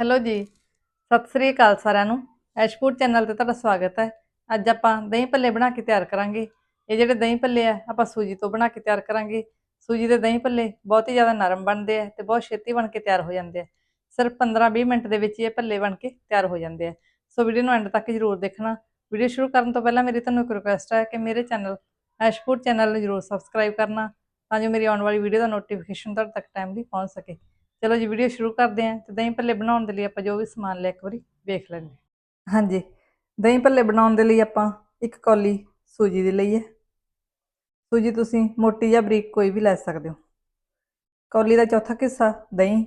Hello ਜੀ, ਸਤਿ ਸ੍ਰੀ ਅਕਾਲ ਸਾਰਿਆਂ ਨੂੰ। ਐਸ਼ਪੂਰ ਚੈਨਲ ਤੇ ਤੁਹਾਡਾ ਸਵਾਗਤ ਹੈ। ਅੱਜ ਆਪਾਂ ਦਹੀਂ ਭੱਲੇ ਬਣਾ ਕੇ ਤਿਆਰ ਕਰਾਂਗੇ। ਇਹ ਜਿਹੜੇ ਦਹੀਂ ਭੱਲੇ ਆ, ਆਪਾਂ ਸੂਜੀ ਤੋਂ ਬਣਾ ਕੇ ਤਿਆਰ ਕਰਾਂਗੇ। ਸੂਜੀ ਦੇ ਦਹੀਂ ਭੱਲੇ ਬਹੁਤ ਹੀ ਜ਼ਿਆਦਾ ਨਰਮ ਬਣਦੇ ਆ ਤੇ ਬਹੁਤ ਛੇਤੀ ਬਣ ਕੇ ਤਿਆਰ ਹੋ ਜਾਂਦੇ ਆ। ਸਿਰਫ 15-20 ਮਿੰਟ ਦੇ ਵਿੱਚ ਇਹ ਭੱਲੇ ਬਣ ਕੇ ਤਿਆਰ ਹੋ ਜਾਂਦੇ ਆ। ਸੋ ਵੀਡੀਓ ਨੂੰ ਐਂਡ ਤੱਕ ਜ਼ਰੂਰ ਦੇਖਣਾ। ਵੀਡੀਓ ਸ਼ੁਰੂ ਕਰਨ ਤੋਂ ਪਹਿਲਾਂ ਮੇਰੀ ਤੁਹਾਨੂੰ ਇੱਕ ਰਿਕੁਐਸਟ ਹੈ ਕਿ ਮੇਰੇ ਚੈਨਲ ਐਸ਼ਪੂਰ ਚੈਨਲ ਨੂੰ ਜ਼ਰੂਰ ਸਬਸਕ੍ਰਾਈਬ ਕਰਨਾ, ਤਾਂ ਜੋ ਮੇਰੀ ਆਉਣ ਵਾਲੀ ਵੀਡੀਓ ਦਾ ਨੋਟੀਫਿਕੇਸ਼ਨ ਤੁਹਾਡੇ ਤੱਕ ਟਾਈਮਲੀ ਪਹੁੰਚ ਸਕੇ। ਚਲੋ ਜੀ ਵੀਡੀਓ ਸ਼ੁਰੂ ਕਰਦੇ ਹਾਂ ਤੇ ਦਹੀਂ ਭੱਲੇ ਬਣਾਉਣ ਦੇ ਲਈ ਆਪਾਂ ਜੋ ਵੀ ਸਮਾਨ ਲਿਆ ਇੱਕ ਵਾਰੀ ਵੇਖ ਲੈਂਦੇ ਹਾਂ। ਹਾਂਜੀ, ਦਹੀਂ ਭੱਲੇ ਬਣਾਉਣ ਦੇ ਲਈ ਆਪਾਂ ਇੱਕ ਕੌਲੀ ਸੂਜੀ ਦੀ ਲਈ ਹੈ। ਸੂਜੀ ਤੁਸੀਂ ਮੋਟੀ ਜਾਂ ਬਰੀਕ ਕੋਈ ਵੀ ਲੈ ਸਕਦੇ ਹੋ। ਕੌਲੀ ਦਾ ਚੌਥਾ ਹਿੱਸਾ ਦਹੀਂ।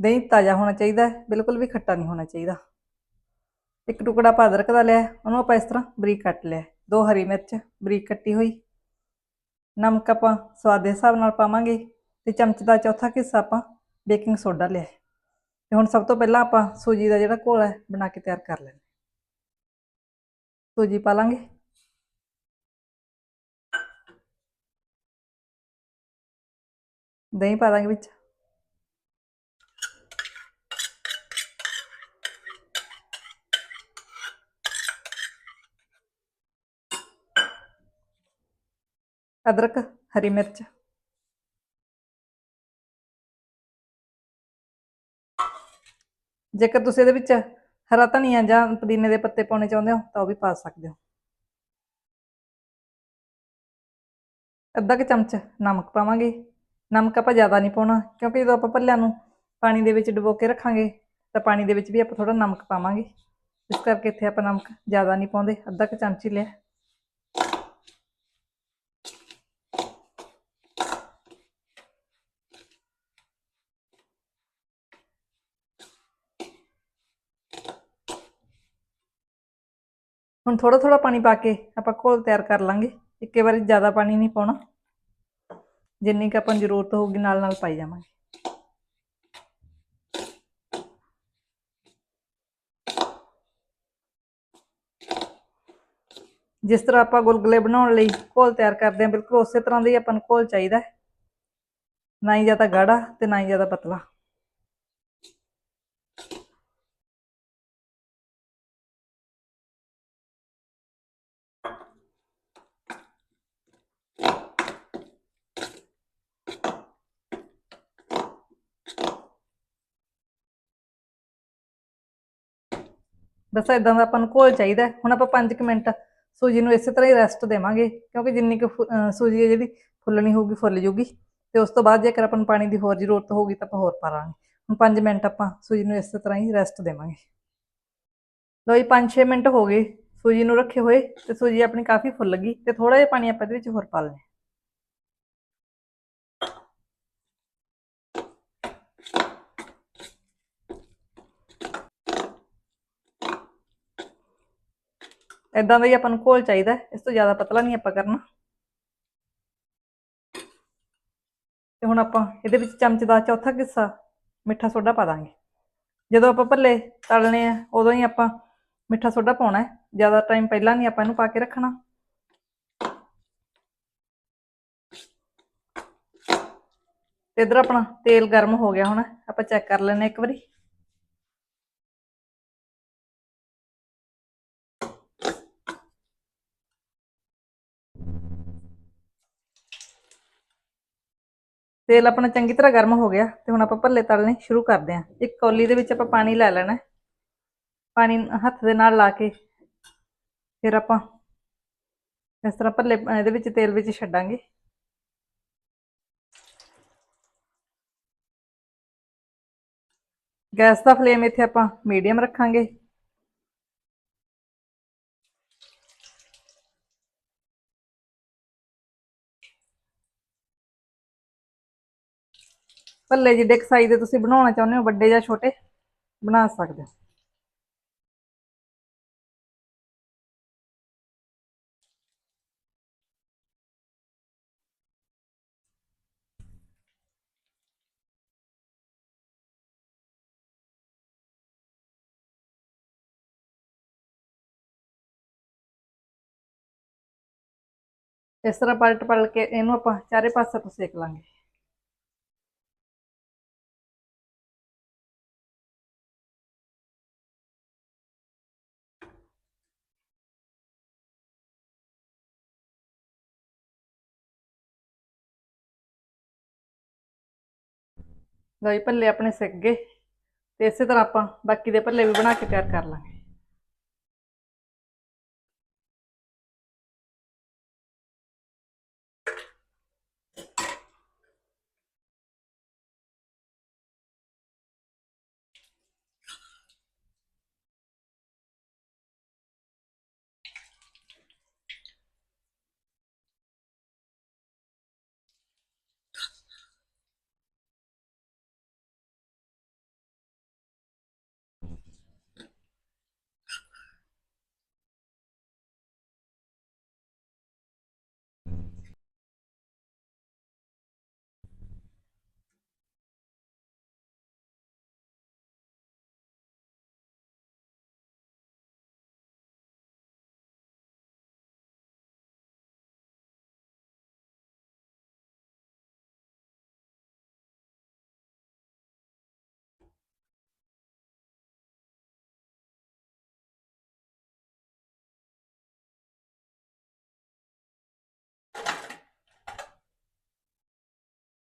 ਦਹੀਂ ਤਾਜ਼ਾ ਹੋਣਾ ਚਾਹੀਦਾ ਹੈ, ਬਿਲਕੁਲ ਵੀ ਖੱਟਾ ਨਹੀਂ ਹੋਣਾ ਚਾਹੀਦਾ। ਇੱਕ ਟੁਕੜਾ ਆਪਾਂ ਅਦਰਕ ਦਾ ਲਿਆ, ਉਹਨੂੰ ਆਪਾਂ ਇਸ ਤਰ੍ਹਾਂ ਬਰੀਕ ਕੱਟ ਲਿਆ। ਦੋ ਹਰੀ ਮਿਰਚ, ਬਰੀਕ ਕੱਟੀ ਹੋਈ। ਨਮਕ ਆਪਾਂ ਸਵਾਦ ਦੇ ਹਿਸਾਬ ਨਾਲ ਪਾਵਾਂਗੇ ਤੇ ਚਮਚ ਦਾ ਚੌਥਾ ਹਿੱਸਾ ਆਪਾਂ ਬੇਕਿੰਗ ਸੋਡਾ ਲਿਆ ਤੇ ਹੁਣ ਸਭ ਤੋਂ ਪਹਿਲਾਂ ਆਪਾਂ ਸੂਜੀ ਦਾ ਜਿਹੜਾ ਘੋਲ ਹੈ, ਬਣਾ ਕੇ ਤਿਆਰ ਕਰ ਲੈਣਾ ਸੂਜੀ ਪਾ ਲਾਂਗੇ। ਦਹੀਂ ਪਾ ਦਾਂਗੇ ਵਿੱਚ। ਅਦਰਕ, ਹਰੀ ਮਿਰਚ। ਜੇਕਰ ਤੁਸੀਂ ਇਹਦੇ ਵਿੱਚ ਹਰਾ ਧਨੀਆ ਜਾਂ ਪੁਦੀਨੇ ਦੇ ਪੱਤੇ ਪਾਉਣੇ ਚਾਹੁੰਦੇ ਹੋ, ਤਾਂ ਉਹ ਵੀ ਪਾ ਸਕਦੇ ਹੋ। ਅੱਧਾ ਕੁ ਚਮਚ ਨਮਕ ਪਾਵਾਂਗੇ। ਨਮਕ ਆਪਾਂ ਜ਼ਿਆਦਾ ਨਹੀਂ ਪਾਉਣਾ, ਕਿਉਂਕਿ ਜਦੋਂ ਆਪਾਂ ਭੱਲਿਆਂ ਨੂੰ ਪਾਣੀ ਦੇ ਵਿੱਚ ਡੁਬੋ ਕੇ ਰੱਖਾਂਗੇ, ਤਾਂ ਪਾਣੀ ਦੇ ਵਿੱਚ ਵੀ ਆਪਾਂ ਥੋੜਾ ਨਮਕ ਪਾਵਾਂਗੇ। ਇਸ ਕਰਕੇ ਇੱਥੇ ਆਪਾਂ ਨਮਕ ਜ਼ਿਆਦਾ ਨਹੀਂ ਪਾਉਂਦੇ, ਅੱਧਾ ਕੁ ਚਮਚ ਹੀ ਲਿਆ। ਹੁਣ ਥੋੜਾ ਥੋੜਾ ਪਾਣੀ ਪਾ ਕੇ ਆਪਾਂ ਘੋਲ ਤਿਆਰ ਕਰ ਲਾਂਗੇ। ਇੱਕੇ ਵਾਰੀ ਜ਼ਿਆਦਾ ਪਾਣੀ ਨਹੀਂ ਪਾਉਣਾ। ਜਿੰਨੀ ਕੁ ਆਪਾਂ ਜ਼ਰੂਰਤ ਹੋਊਗੀ ਨਾਲ ਨਾਲ ਪਾਈ ਜਾਵਾਂਗੇ। ਜਿਸ ਤਰ੍ਹਾਂ ਆਪਾਂ ਗੁਲਗੁਲੇ ਬਣਾਉਣ ਲਈ ਘੋਲ ਤਿਆਰ ਕਰਦੇ ਹਾਂ, ਬਿਲਕੁਲ ਉਸੇ ਤਰ੍ਹਾਂ ਦਾ ਹੀ ਆਪਾਂ ਨੂੰ ਘੋਲ ਚਾਹੀਦਾ ਨਾ ਹੀ ਜ਼ਿਆਦਾ ਗਾੜਾ ਤੇ ਨਾ ਹੀ ਜ਼ਿਆਦਾ ਪਤਲਾ। ਬਸ ਇਦਾਂ ਦਾ ਆਪਾਂ ਨੂੰ ਘੋਲ ਚਾਹੀਦਾ ਹੈ। ਹੁਣ ਆਪਾਂ 5 ਮਿੰਟ ਸੂਜੀ ਨੂੰ ਇਸੇ ਤਰ੍ਹਾਂ ਹੀ ਰੈਸਟ ਦੇਵਾਂਗੇ, ਕਿਉਂਕਿ ਜਿੰਨੀ ਕੁ ਫੁ- ਅਹ ਸੂਜੀ ਹੈ ਜਿਹੜੀ ਫੁੱਲਣੀ ਹੋਊਗੀ ਫੁੱਲ ਜੂਗੀ। ਤੇ ਉਸ ਤੋਂ ਬਾਅਦ ਜੇਕਰ ਆਪਾਂ ਨੂੰ ਪਾਣੀ ਦੀ ਹੋਰ ਜ਼ਰੂਰਤ ਹੋਊਗੀ ਤਾਂ ਆਪਾਂ ਹੋਰ ਪਾ ਲਾਂਗੇ ਹੁਣ 5 ਮਿੰਟ ਆਪਾਂ ਸੂਜੀ ਨੂੰ ਇਸੇ ਤਰ੍ਹਾਂ ਹੀ ਰੈਸਟ ਦੇਵਾਂਗੇ। ਲੋ ਜੀ 5-6 ਮਿੰਟ ਹੋ ਗਏ ਸੂਜੀ ਨੂੰ ਰੱਖੇ ਹੋਏ ਤੇ ਸੂਜੀ ਆਪਣੀ ਕਾਫੀ ਫੁੱਲ ਗਈ ਤੇ ਥੋੜਾ ਜਿਹਾ ਪਾਣੀ ਆਪਾਂ ਇਹਦੇ ਵਿੱਚ ਹੋਰ ਪਾ ਲੈਂਦੇ ਹਾਂ। ਇਦਾਂ ਦਾ ਹੀ ਆਪਾਂ ਨੂੰ ਘੋਲ ਚਾਹੀਦਾ ਇਸ ਤੋਂ ਜ਼ਿਆਦਾ ਪਤਲਾ ਨਹੀਂ ਆਪਾਂ ਕਰਨਾ। ਤੇ ਹੁਣ ਆਪਾਂ ਇਹਦੇ ਵਿੱਚ ਚਮਚ ਦਾ ਚੌਥਾ ਹਿੱਸਾ ਮਿੱਠਾ ਸੋਡਾ ਪਾ ਦਾਂਗੇ। ਜਦੋਂ ਆਪਾਂ ਭੱਲੇ ਤਲਣੇ ਆ, ਉਦੋਂ ਹੀ ਆਪਾਂ ਮਿੱਠਾ ਸੋਡਾ ਪਾਉਣਾ ਹੈ। ਜ਼ਿਆਦਾ ਟਾਈਮ ਪਹਿਲਾਂ ਨਹੀਂ ਆਪਾਂ ਇਹਨੂੰ ਪਾ ਕੇ ਰੱਖਣਾ। ਤੇ ਇਧਰ ਆਪਣਾ ਤੇਲ ਗਰਮ ਹੋ ਗਿਆ ਹੁਣ, ਆਪਾਂ ਚੈੱਕ ਕਰ ਲੈਣੇ ਇੱਕ ਵਾਰੀ। ਤੇਲ ਆਪਣਾ ਚੰਗੀ ਤਰ੍ਹਾਂ ਗਰਮ ਹੋ ਗਿਆ ਤੇ ਹੁਣ ਆਪਾਂ ਭੱਲੇ ਤਲਣੇ ਸ਼ੁਰੂ ਕਰਦੇ ਹਾਂ। ਇੱਕ ਕੌਲੀ ਦੇ ਵਿੱਚ ਆਪਾਂ ਪਾਣੀ ਲੈ ਲੈਣਾ ਪਾਣੀ ਹੱਥ ਦੇ ਨਾਲ ਲਾ ਕੇ ਫਿਰ ਆਪਾਂ ਇਸ ਤਰ੍ਹਾਂ ਭੱਲੇ, ਇਹਦੇ ਵਿੱਚ ਤੇਲ ਵਿੱਚ ਛੱਡਾਂਗੇ। ਗੈਸ ਦਾ ਫਲੇਮ ਇੱਥੇ ਆਪਾਂ ਮੀਡੀਅਮ ਰੱਖਾਂਗੇ। ਭੱਲੇ ਜਿੱਡੇ ਕਸਾਈ ਦੇ ਤੁਸੀਂ ਬਣਾਉਣਾ ਚਾਹੁੰਦੇ ਹੋ, ਵੱਡੇ ਜਾਂ ਛੋਟੇ, ਬਣਾ ਸਕਦੇ ਹੋ। ਇਸ ਤਰ੍ਹਾਂ ਪਲਟ ਪਲਟ ਕੇ ਇਹਨੂੰ ਆਪਾਂ ਚਾਰੇ ਪਾਸੇ ਤੋਂ ਸੇਕ ਲਾਂਗੇ। ਲਓ ਜੀ, ਭੱਲੇ ਆਪਣੇ ਸਿੱਕ ਗਏ ਤੇ ਇਸੇ ਤਰ੍ਹਾਂ ਆਪਾਂ ਬਾਕੀ ਦੇ ਭੱਲੇ ਵੀ ਬਣਾ ਕੇ ਤਿਆਰ ਕਰ ਲਾਂਗੇ।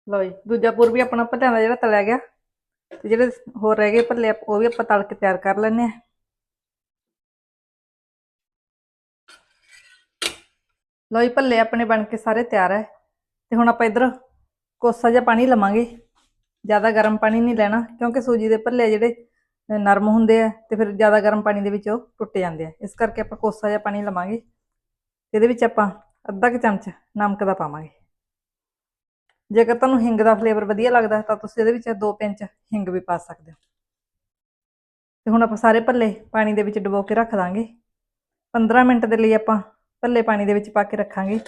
ਲਓ ਜੀ, ਦੂਜਾ ਪੁਰ ਵੀ ਆਪਣਾ ਭੱਲਿਆਂ ਦਾ ਜਿਹੜਾ ਤਲਿਆ ਗਿਆ, ਤੇ ਜਿਹੜੇ ਹੋਰ ਰਹਿ ਗਏ ਭੱਲੇ ਉਹ ਵੀ ਆਪਾਂ ਤਲ ਕੇ ਤਿਆਰ ਕਰ ਲੈਣੇ ਆ ਲਓ ਜੀ, ਭੱਲੇ ਆਪਣੇ ਬਣ ਕੇ ਸਾਰੇ ਤਿਆਰ ਹੈ, ਤੇ ਹੁਣ ਆਪਾਂ ਇਧਰ ਕੋਸਾ ਜਿਹਾ ਪਾਣੀ ਲਵਾਂਗੇ। ਜ਼ਿਆਦਾ ਗਰਮ ਪਾਣੀ ਨਹੀਂ ਲੈਣਾ, ਕਿਉਂਕਿ ਸੂਜੀ ਦੇ ਭੱਲੇ ਜਿਹੜੇ ਨਰਮ ਹੁੰਦੇ ਆ, ਤੇ ਫਿਰ ਜ਼ਿਆਦਾ ਗਰਮ ਪਾਣੀ ਦੇ ਵਿੱਚ ਉਹ ਟੁੱਟ ਜਾਂਦੇ ਆ। ਇਸ ਕਰਕੇ ਆਪਾਂ ਕੋਸਾ ਜਿਹਾ ਪਾਣੀ ਲਵਾਂਗੇ ਇਹਦੇ ਵਿੱਚ ਆਪਾਂ ਅੱਧਾ ਕੁ ਚਮਚ ਨਮਕ ਦਾ ਪਾਵਾਂਗੇ। ਜੇਕਰ ਤੁਹਾਨੂੰ ਹਿੰਗ ਦਾ ਫਲੇਵਰ ਵਧੀਆ ਲੱਗਦਾ, ਤਾਂ ਤੁਸੀਂ ਇਹਦੇ ਵਿੱਚ ਦੋ ਪਿੰਚ ਹਿੰਗ ਵੀ ਪਾ ਸਕਦੇ ਹੋ। ਤੇ ਹੁਣ ਆਪਾਂ ਸਾਰੇ ਭੱਲੇ ਪਾਣੀ ਦੇ ਵਿੱਚ ਡੁਬੋ ਕੇ ਰੱਖ ਦਾਂਗੇ। 15 ਮਿੰਟ ਦੇ ਲਈ ਆਪਾਂ ਭੱਲੇ ਪਾਣੀ ਦੇ ਵਿੱਚ ਪਾ ਕੇ ਰੱਖਾਂਗੇ।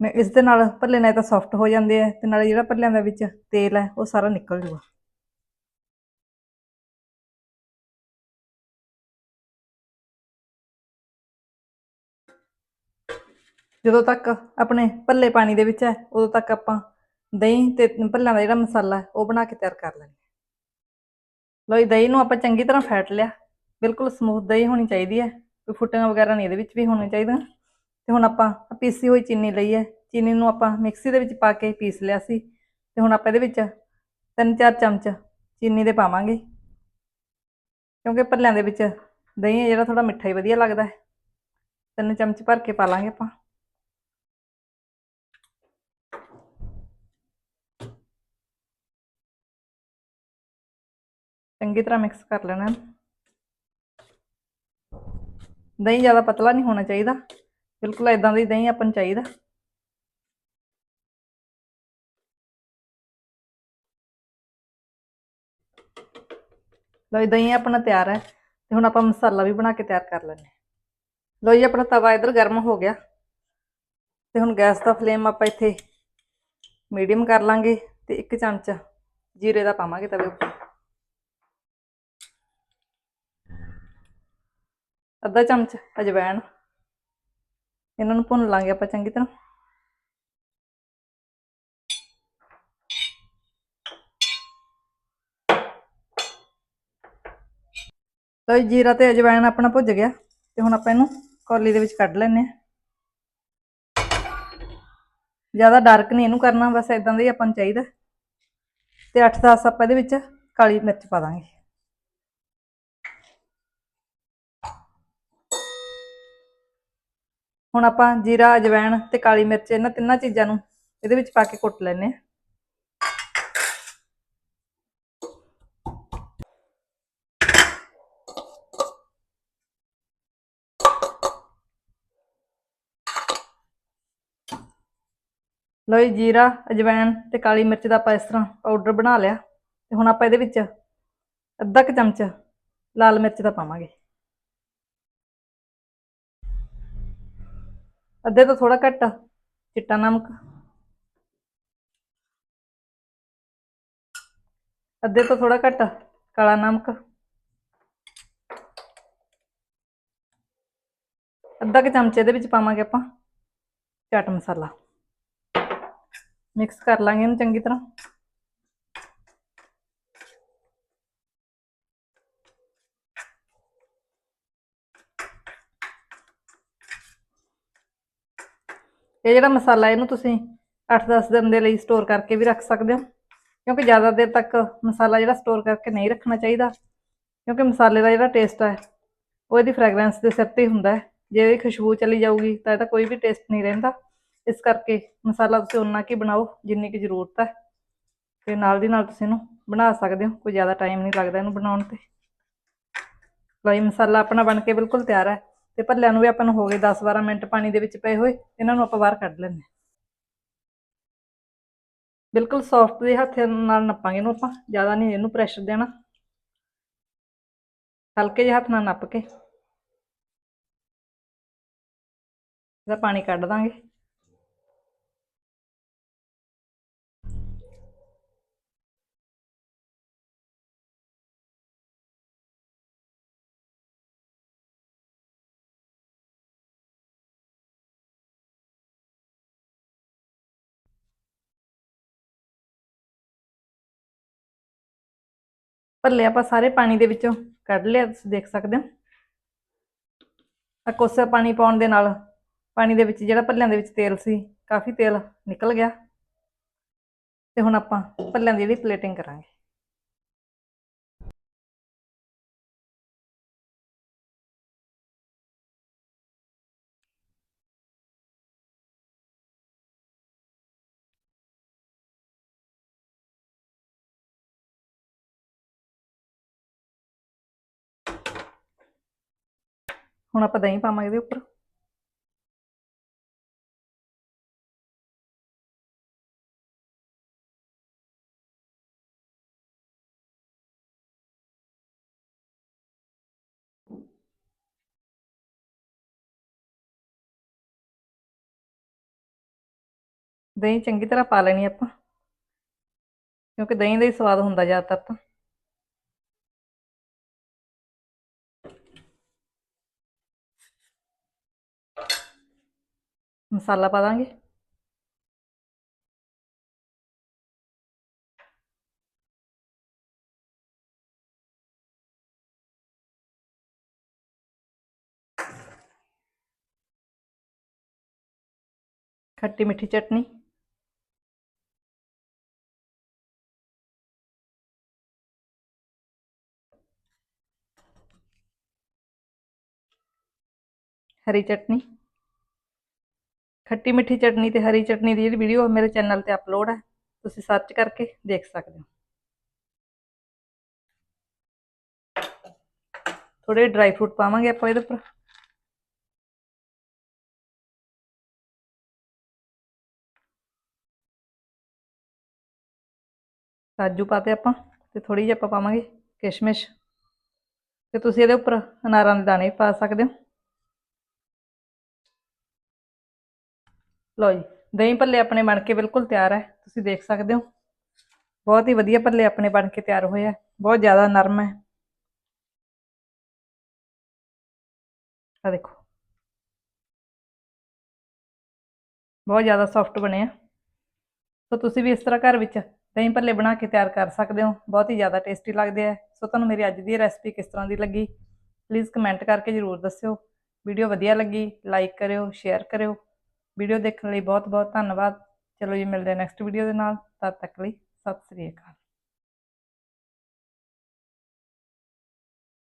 ਇਸ ਦੇ ਨਾਲ ਭੱਲੇ ਨਾਲ ਤਾਂ ਸੌਫਟ ਹੋ ਜਾਂਦੇ ਆ, ਤੇ ਨਾਲੇ ਜਿਹੜਾ ਭੱਲਿਆਂ ਦੇ ਵਿੱਚ ਤੇਲ ਹੈ, ਉਹ ਸਾਰਾ ਨਿਕਲ ਜੂਗਾ। ਜਦੋਂ ਤੱਕ ਆਪਣੇ ਭੱਲੇ ਪਾਣੀ ਦੇ ਵਿੱਚ ਹੈ, ਉਦੋਂ ਤੱਕ ਆਪਾਂ ਦਹੀਂ ਤੇ ਭੱਲਿਆਂ ਦਾ ਜਿਹੜਾ ਮਸਾਲਾ, ਉਹ ਬਣਾ ਕੇ ਤਿਆਰ ਕਰ ਲੈਂਦੇ ਲਓ ਜੀ, ਦਹੀਂ ਨੂੰ ਆਪਾਂ ਚੰਗੀ ਤਰ੍ਹਾਂ ਫੈਟ ਲਿਆ। ਬਿਲਕੁਲ ਸਮੂਥ ਦਹੀਂ ਹੋਣੀ ਚਾਹੀਦੀ ਹੈ। ਕੋਈ ਫੁੱਟੀਆਂ ਵਗੈਰਾ ਨਹੀਂ ਇਹਦੇ ਵਿੱਚ ਵੀ ਹੋਣੀਆਂ ਚਾਹੀਦੀਆਂ। ਤੇ ਹੁਣ ਆਪਾਂ ਪੀਸੀ ਹੋਈ ਚੀਨੀ ਲਈ ਹੈ। ਚੀਨੀ ਨੂੰ ਆਪਾਂ ਮਿਕਸੀ ਦੇ ਵਿੱਚ ਪਾ ਕੇ ਪੀਸ ਲਿਆ ਸੀ। ਤੇ ਹੁਣ ਆਪਾਂ ਇਹਦੇ ਵਿੱਚ ਤਿੰਨ ਚਾਰ ਚਮਚ ਚੀਨੀ ਦੇ ਪਾਵਾਂਗੇ। ਕਿਉਂਕਿ ਭੱਲਿਆਂ ਦੇ ਵਿੱਚ ਦਹੀਂ ਜਿਹੜਾ ਥੋੜਾ ਮਿੱਠਾ ਹੀ ਵਧੀਆ ਲੱਗਦਾ ਹੈ। ਤਿੰਨ ਚਮਚ ਭਰ ਕੇ ਪਾ ਲਾਂਗੇ ਆਪਾਂ। ਚੰਗੀ ਤਰ੍ਹਾਂ ਮਿਕਸ ਕਰ ਲੈਣਾ। ਦਹੀਂ ਜ਼ਿਆਦਾ ਪਤਲਾ ਨਹੀਂ ਹੋਣਾ ਚਾਹੀਦਾ। ਬਿਲਕੁਲ ਇਦਾਂ ਦੀ ਦਹੀਂ ਆਪਾਂ ਨੂੰ ਚਾਹੀਦਾ। ਲਓ ਜੀ, ਦਹੀਂ ਆਪਣਾ ਤਿਆਰ ਹੈ ਤੇ ਹੁਣ ਆਪਾਂ ਮਸਾਲਾ ਵੀ ਬਣਾ ਕੇ ਤਿਆਰ ਕਰ ਲੈਂਦੇ ਹਾਂ। ਲਓ ਜੀ, ਆਪਣਾ ਤਵਾ ਇਧਰ ਗਰਮ ਹੋ ਗਿਆ। ਤੇ ਹੁਣ ਗੈਸ ਦਾ ਫਲੇਮ ਆਪਾਂ ਇੱਥੇ ਮੀਡੀਅਮ ਕਰ ਲਾਂਗੇ ਤੇ ਇੱਕ ਚਮਚ ਜੀਰੇ ਦਾ ਪਾਵਾਂਗੇ ਤਵੇ ਉੱਪਰ ਅੱਧਾ ਚਮਚ ਅਜਵਾਇਣ ਇਹਨਾਂ ਨੂੰ ਭੁੰਨ ਲਾਂਗੇ ਆਪਾਂ ਚੰਗੀ ਤਰ੍ਹਾਂ। ਲਓ ਜੀਰਾ ਤੇ ਅਜਵਾਇਣ ਆਪਣਾ ਭੁੱਜ ਗਿਆ ਤੇ ਹੁਣ ਆਪਾਂ ਇਹਨੂੰ ਕੌਲੀ ਦੇ ਵਿੱਚ ਕੱਢ ਲੈਨੇ ਆ ਜ਼ਿਆਦਾ ਡਾਰਕ ਨਹੀਂ ਇਹਨੂੰ ਕਰਨਾ, ਬਸ ਇਦਾਂ ਦਾ ਹੀ ਆਪਾਂ ਨੂੰ ਚਾਹੀਦਾ। ਤੇ 8-10 ਆਪਾਂ ਇਹਦੇ ਵਿੱਚ ਕਾਲੀ ਮਿਰਚ ਪਾ ਦਾਂਗੇ। ਹੁਣ ਆਪਾਂ ਜੀਰਾ ਅਜਵਾਇਣ ਤੇ ਕਾਲੀ ਮਿਰਚ ਇਹਨਾਂ ਤਿੰਨਾਂ ਚੀਜ਼ਾਂ ਨੂੰ ਇਹਦੇ ਵਿੱਚ ਪਾ ਕੇ ਕੁੱਟ ਲੈਨੇ ਆ ਲਓ ਜੀਰਾ ਅਜਵਾਇਣ ਤੇ ਕਾਲੀ ਮਿਰਚ ਦਾ ਆਪਾਂ ਇਸ ਤਰ੍ਹਾਂ ਪਾਊਡਰ ਬਣਾ ਲਿਆ ਤੇ ਹੁਣ ਆਪਾਂ ਇਹਦੇ ਵਿੱਚ ਅੱਧਾ ਕੁ ਚਮਚ ਲਾਲ ਮਿਰਚ ਦਾ ਪਾਵਾਂਗੇ। ਅੱਧੇ ਤੋਂ ਥੋੜਾ ਘੱਟ, ਚਿੱਟਾ ਨਮਕ। ਅੱਧੇ ਤੋਂ ਥੋੜਾ ਘੱਟ, ਕਾਲਾ ਨਮਕ। ਅੱਧਾ ਕੁ ਚਮਚੇ ਦੇ ਵਿੱਚ ਪਾਵਾਂਗੇ ਆਪਾਂ ਚਾਟ ਮਸਾਲਾ। ਮਿਕਸ ਕਰ ਲਾਂਗੇ ਇਹਨੂੰ ਚੰਗੀ ਤਰ੍ਹਾਂ। ਇਹ ਜਿਹੜਾ ਮਸਾਲਾ ਇਹਨੂੰ ਤੁਸੀਂ 8-10 ਦਿਨ ਦੇ ਲਈ ਸਟੋਰ ਕਰਕੇ ਵੀ ਰੱਖ ਸਕਦੇ ਹੋ। ਕਿਉਂਕਿ ਜ਼ਿਆਦਾ ਦੇਰ ਤੱਕ ਮਸਾਲਾ ਜਿਹੜਾ ਸਟੋਰ ਕਰਕੇ ਨਹੀਂ ਰੱਖਣਾ ਚਾਹੀਦਾ। ਕਿਉਂਕਿ ਮਸਾਲੇ ਦਾ ਜਿਹੜਾ ਟੇਸਟ ਹੈ ਉਹ ਇਹਦੀ ਫ੍ਰੈਗਰੈਂਸ ਦੇ ਸਿਰ ਤੇ ਹੀ ਹੁੰਦਾ ਹੈ। ਜੇ ਇਹਦੀ ਖੁਸ਼ਬੂ ਚਲੀ ਜਾਊਗੀ ਤਾਂ ਇਹਦਾ ਕੋਈ ਵੀ ਟੇਸਟ ਨਹੀਂ ਰਹਿੰਦਾ। ਇਸ ਕਰਕੇ ਮਸਾਲਾ ਤੁਸੀਂ ਉਨਾ ਕੀ ਬਣਾਓ ਜਿੰਨੀ ਕੀ ਜ਼ਰੂਰਤ ਹੈ। ਤੇ ਨਾਲ ਦੀ ਨਾਲ ਤੁਸੀਂ ਇਹਨੂੰ ਬਣਾ ਸਕਦੇ ਹੋ, ਕੋਈ ਜ਼ਿਆਦਾ ਟਾਈਮ ਨਹੀਂ ਲੱਗਦਾ ਇਹਨੂੰ ਬਣਾਉਣ ਤੇ। ਲਈ ਮਸਾਲਾ ਆਪਣਾ ਬਣ ਕੇ ਬਿਲਕੁਲ ਤਿਆਰ ਹੈ। ਤੇ ਭੱਲਿਆਂ ਨੂੰ ਵੀ ਆਪਾਂ ਨੂੰ ਹੋ ਗਏ 10-12 ਮਿੰਟ ਪਾਣੀ ਦੇ ਵਿੱਚ ਪਏ ਹੋਏ, ਇਹਨਾਂ ਨੂੰ ਆਪਾਂ ਬਾਹਰ ਕੱਢ ਲੈਂਦੇ ਬਿਲਕੁਲ ਸੌਫਟ ਦੇ ਹੱਥ ਨਾਲ ਨੱਪਾਂਗੇ ਇਹਨੂੰ ਆਪਾਂ, ਜ਼ਿਆਦਾ ਨਹੀਂ ਇਹਨੂੰ ਪ੍ਰੈਸ਼ਰ ਦੇਣਾ। ਹਲਕੇ ਜਿਹੇ ਹੱਥ ਨਾਲ ਨੱਪ ਕੇ। ਇਹਦਾ ਪਾਣੀ ਕੱਢ ਦਾਂਗੇ। ਭੱਲੇ ਆਪਾਂ ਸਾਰੇ ਪਾਣੀ ਦੇ ਵਿੱਚੋਂ ਕੱਢ ਲਿਆ, ਤੁਸੀਂ ਦੇਖ ਸਕਦੇ ਹੋ। ਆ ਕੋਸਾ ਪਾਣੀ ਪਾਉਣ ਦੇ ਨਾਲ ਪਾਣੀ ਦੇ ਵਿੱਚ ਜਿਹੜਾ ਭੱਲਿਆਂ ਦੇ ਵਿੱਚ ਤੇਲ ਸੀ, ਕਾਫੀ ਤੇਲ ਨਿਕਲ ਗਿਆ। ਤੇ ਹੁਣ ਆਪਾਂ ਭੱਲਿਆਂ ਦੀ ਜਿਹੜੀ ਪਲੇਟਿੰਗ ਕਰਾਂਗੇ। ਹੁਣ ਆਪਾਂ ਦਹੀਂ ਪਾਵਾਂਗੇ ਇਹਦੇ ਉੱਪਰ। ਦਹੀਂ ਚੰਗੀ ਤਰ੍ਹਾਂ ਪਾ ਲੈਣੀ ਆਪਾਂ, ਕਿਉਂਕਿ ਦਹੀਂ ਦਾ ਹੀ ਸਵਾਦ ਹੁੰਦਾ ਜ਼ਿਆਦਾਤਰ ਤਾਂ। ਮਸਾਲਾ ਪਾ ਦਾਂਗੇ। ਖੱਟੀ ਮਿੱਠੀ ਚਟਨੀ। ਹਰੀ ਚਟਨੀ। ਖੱਟੀ ਮਿੱਠੀ ਚਟਨੀ ਤੇ ਹਰੀ ਚਟਨੀ ਦੀ ਜਿਹੜੀ ਵੀਡੀਓ ਮੇਰੇ ਚੈਨਲ ਤੇ ਅਪਲੋਡ ਹੈ ਤੁਸੀਂ ਸਰਚ ਕਰਕੇ ਦੇਖ ਸਕਦੇ ਹੋ। ਥੋੜੇ ਡਰਾਈ ਫਰੂਟ ਪਾਵਾਂਗੇ ਆਪਾਂ ਇਹਦੇ ਉੱਪਰ। ਕਾਜੂ ਪਾਤੇ ਆਪਾਂ ਤੇ ਥੋੜੀ ਜਿਹੀ ਆਪਾਂ ਪਾਵਾਂਗੇ ਕਿਸ਼ਮਿਸ਼। ਤੇ ਤੁਸੀਂ ਇਹਦੇ ਉੱਪਰ ਅਨਾਰਾਂ ਦੇ ਦਾਣੇ ਵੀ ਪਾ ਸਕਦੇ ਹੋ। ਲਓ ਜੀ, ਦਹੀਂ ਭੱਲੇ ਆਪਣੇ ਬਣ ਕੇ ਬਿਲਕੁਲ ਤਿਆਰ ਹੈ, ਤੁਸੀਂ ਦੇਖ ਸਕਦੇ ਹੋ। ਬਹੁਤ ਹੀ ਵਧੀਆ ਭੱਲੇ ਆਪਣੇ ਬਣ ਕੇ ਤਿਆਰ ਹੋਏ ਆ, ਬਹੁਤ ਜ਼ਿਆਦਾ ਨਰਮ ਹੈ। ਆ ਦੇਖੋ। ਬਹੁਤ ਜ਼ਿਆਦਾ ਸੌਫਟ ਬਣੇ ਆ। ਸੋ ਤੁਸੀਂ ਵੀ ਇਸ ਤਰ੍ਹਾਂ ਘਰ ਵਿੱਚ ਦਹੀਂ ਭੱਲੇ ਬਣਾ ਕੇ ਤਿਆਰ ਕਰ ਸਕਦੇ ਹੋ, ਬਹੁਤ ਹੀ ਜ਼ਿਆਦਾ ਟੇਸਟੀ ਲੱਗਦੇ ਆ। ਸੋ ਤੁਹਾਨੂੰ ਮੇਰੀ ਅੱਜ ਦੀ ਰੈਸਪੀ ਕਿਸ ਤਰ੍ਹਾਂ ਦੀ ਲੱਗੀ ਪਲੀਜ਼ ਕਮੈਂਟ ਕਰਕੇ ਜ਼ਰੂਰ ਦੱਸਿਓ। ਵੀਡੀਓ ਵਧੀਆ ਲੱਗੀ ਲਾਈਕ ਕਰਿਓ ਸ਼ੇਅਰ ਕਰਿਓ। ਵੀਡੀਓ ਦੇਖਣ ਲਈ ਬਹੁਤ ਬਹੁਤ ਧੰਨਵਾਦ। ਚਲੋ ਜੀ, ਮਿਲਦੇ ਹਾਂ ਨੈਕਸਟ ਵੀਡੀਓ ਦੇ ਨਾਲ। ਤਦ ਤੱਕ ਲਈ ਸਤਿ ਸ੍ਰੀ ਅਕਾਲ।